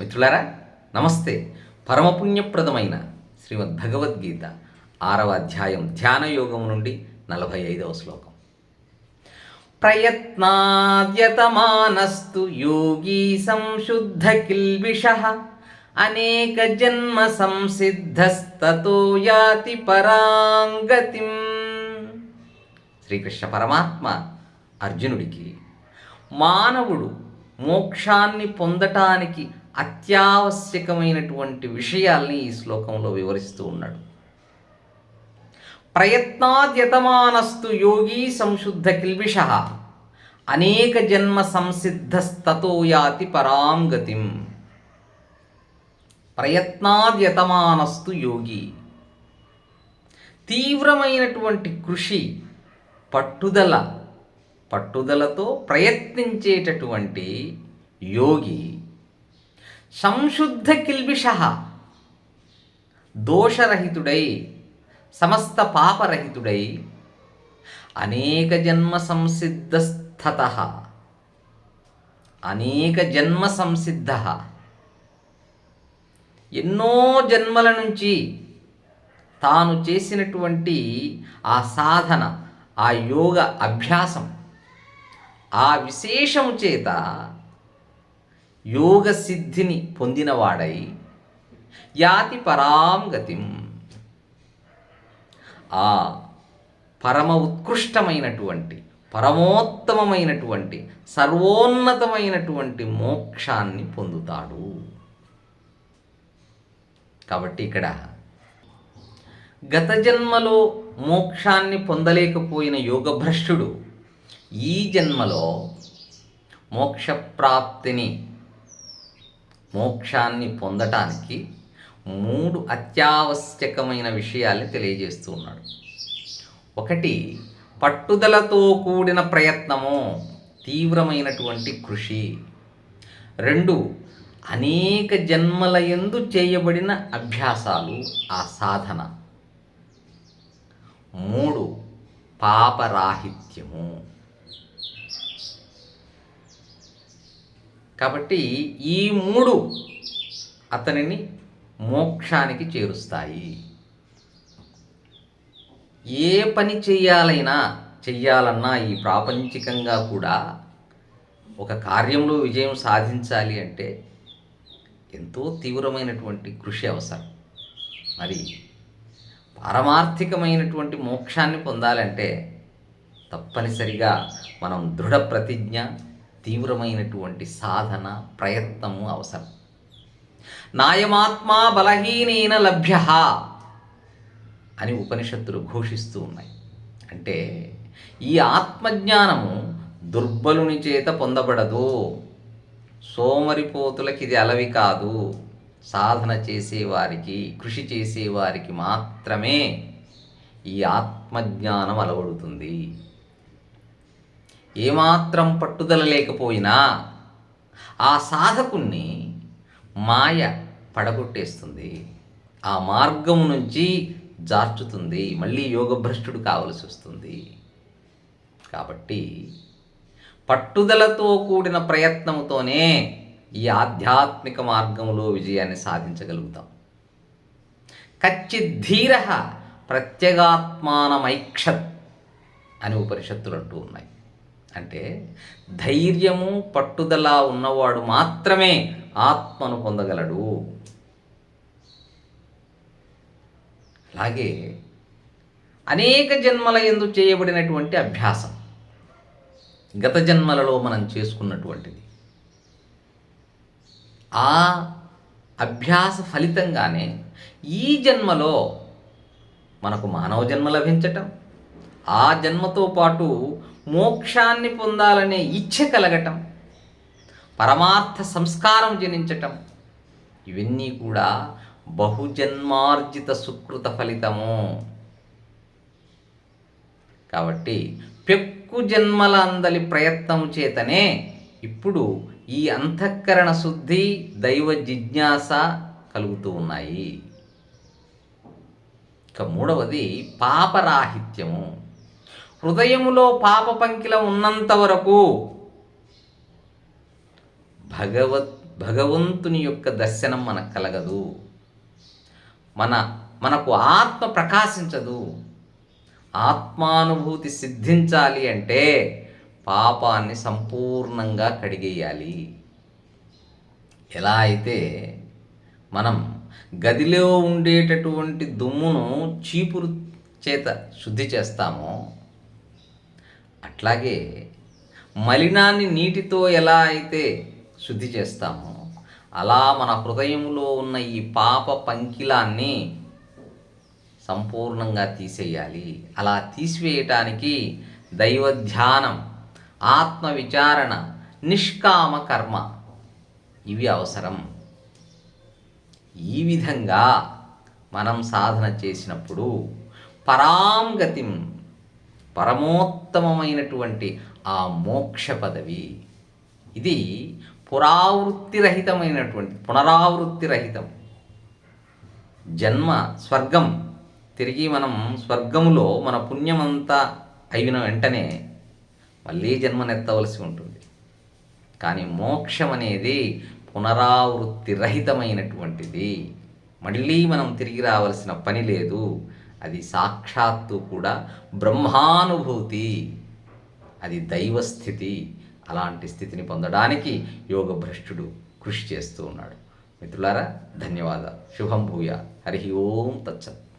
మిత్రులారా నమస్తే. పరమపుణ్యప్రదమైన శ్రీమద్ భగవద్గీత ఆరవ అధ్యాయం ధ్యాన యోగం నుండి నలభై ఐదవ శ్లోకం. ప్రయత్నాద్యతమానస్తు యోగీ సంశుద్ధ కిల్బిష అనేక జన్మ సంసిద్ధస్తతో యాతి పరాంగతిం. శ్రీకృష్ణ పరమాత్మ అర్జునుడికి మానవుడు మోక్షాన్ని పొందటానికి అత్యావశ్యకమైనటువంటి విషయాల్ని ఈ శ్లోకంలో వివరిస్తూ ఉన్నాడు. ప్రయత్నాద్యతమానస్తు యోగి సంశుద్ధ కిల్బిష అనేక జన్మ సంసిద్ధస్తతో యాతి పరాం గతిం. ప్రయత్నాద్యతమానస్తు యోగి తీవ్రమైనటువంటి కృషి పట్టుదల పట్టుదలతో ప్రయత్నించేటటువంటి యోగి సంశుద్ధ కిల్బిష దోషరహితుడై సమస్త పాపరహితుడై అనేక జన్మ సంసిద్ధస్థత. అనేక జన్మ సంసిద్ధ. ఎన్నో జన్మల నుంచి తాను చేసినటువంటి ఆ సాధన ఆ యోగ అభ్యాసం ఆ విశేషము చేత యోగ సిద్ధిని పొందినవాడై యాతి పరాం గతిం. ఆ పరమ ఉత్కృష్టమైనటువంటి పరమోత్తమమైనటువంటి సర్వోన్నతమైనటువంటి మోక్షాన్ని పొందుతాడు. కాబట్టి ఇక్కడ గత జన్మలో మోక్షాన్ని పొందలేకపోయిన యోగభ్రష్టుడు ఈ జన్మలో మోక్షప్రాప్తిని మోక్షాన్ని పొందటానికి మూడు అత్యావశ్యకమైన విషయాల్ని తెలియజేస్తూ ఉన్నాడు. ఒకటి పట్టుదలతో కూడిన ప్రయత్నము తీవ్రమైనటువంటి కృషి. రెండు అనేక జన్మల ఎందు చేయబడిన అభ్యాసాలు ఆ సాధన. మూడు పాపరాహిత్యము. కాబట్టి ఈ మూడు అతనిని మోక్షానికి చేరుస్తాయి. ఏ పని చేయాలైనా చెయ్యాలన్నా ఈ ప్రాపంచికంగా కూడా ఒక కార్యంలో విజయం సాధించాలి అంటే ఎంతో తీవ్రమైనటువంటి కృషి అవసరం. మరి పారమార్థికమైనటువంటి మోక్షాన్ని పొందాలంటే తప్పనిసరిగా మనం దృఢ ప్రతిజ్ఞ తీవ్రమైనటువంటి సాధన ప్రయత్నము అవసరం. నాయమాత్మా బలహీనైన లభ్య అని ఉపనిషత్తులు ఘోషిస్తూ ఉన్నాయి. అంటే ఈ ఆత్మజ్ఞానము దుర్బలుని చేత పొందబడదు. సోమరిపోతులకి ఇది అలవి కాదు. సాధన చేసేవారికి కృషి చేసేవారికి మాత్రమే ఈ ఆత్మజ్ఞానం అలవడుతుంది. ఏమాత్రం పట్టుదల లేకపోయినా ఆ సాధకుణ్ణి మాయ పడగొట్టేస్తుంది. ఆ మార్గం నుంచి జార్చుతుంది. మళ్ళీ యోగభ్రష్టుడు కావలసి వస్తుంది. కాబట్టి పట్టుదలతో కూడిన ప్రయత్నంతోనే ఈ ఆధ్యాత్మిక మార్గంలో విజయాన్ని సాధించగలుగుతాం. కచ్చిద్ధీర ప్రత్యేగాత్మానమైక్షత్ అని ఉపనిషత్తులు అంటూ ఉన్నాయి. అంటే ధైర్యము పట్టుదల ఉన్నవాడు మాత్రమే ఆత్మను పొందగలడు. అలాగే అనేక జన్మల ఎందు చేయబడినటువంటి అభ్యాసం. గత జన్మలలో మనం చేసుకున్నటువంటిది. ఆ అభ్యాస ఫలితంగానే ఈ జన్మలో మనకు మానవ జన్మ లభించటం ఆ జన్మతో పాటు మోక్షాన్ని పొందాలనే ఇచ్ఛ కలగటం పరమార్థ సంస్కారం జనించటం ఇవన్నీ కూడా బహుజన్మార్జిత సుకృత ఫలితము. కాబట్టి పెక్కు జన్మల అందలి ప్రయత్నము చేతనే ఇప్పుడు ఈ అంతఃకరణ శుద్ధి దైవ జిజ్ఞాస కలుగుతూ ఉన్నాయి. ఇక మూడవది పాపరాహిత్యము. హృదయములో పాప పంకిల ఉన్నంత వరకు భగవత్ భగవంతుని యొక్క దర్శనం మనకు కలగదు. మన మనకు ఆత్మ ప్రకాశించదు. ఆత్మానుభూతి సిద్ధించాలి అంటే పాపాన్ని సంపూర్ణంగా కడిగేయాలి. ఎలా అయితే మనం గదిలో ఉండేటటువంటి దుమ్మును చీపురు చేత శుద్ధి చేస్తామో అట్లాగే మలినాన్ని నీటితో ఎలా అయితే శుద్ధి చేస్తామో అలా మన హృదయంలో ఉన్న ఈ పాప పంకిలాన్ని సంపూర్ణంగా తీసేయాలి. అలా తీసివేయటానికి దైవ ధ్యానం ఆత్మ విచారణ నిష్కామ కర్మ ఇవి అవసరం. ఈ విధంగా మనం సాధన చేసినప్పుడు పరాంగతిం పరమోత్తమమైనటువంటి ఆ మోక్ష పదవి. ఇది పురావృత్తిరహితమైనటువంటి పునరావృత్తిరహితం. జన్మ స్వర్గం తిరిగి మనం స్వర్గములో మన పుణ్యమంతా అయిన వెంటనే మళ్ళీ జన్మనెత్తవలసి ఉంటుంది. కానీ మోక్షం అనేది పునరావృత్తి రహితమైనటువంటిది మళ్ళీ మనం తిరిగి రావాల్సిన పని లేదు. అది సాక్షాత్తు కూడా బ్రహ్మానుభూతి. అది దైవస్థితి. అలాంటి స్థితిని పొందడానికి యోగభ్రష్టుడు కృషి చేస్తూ ఉన్నాడు. మిత్రులారా ధన్యవాదాలు. శుభం భూయ హరి ఓం తచ్చత్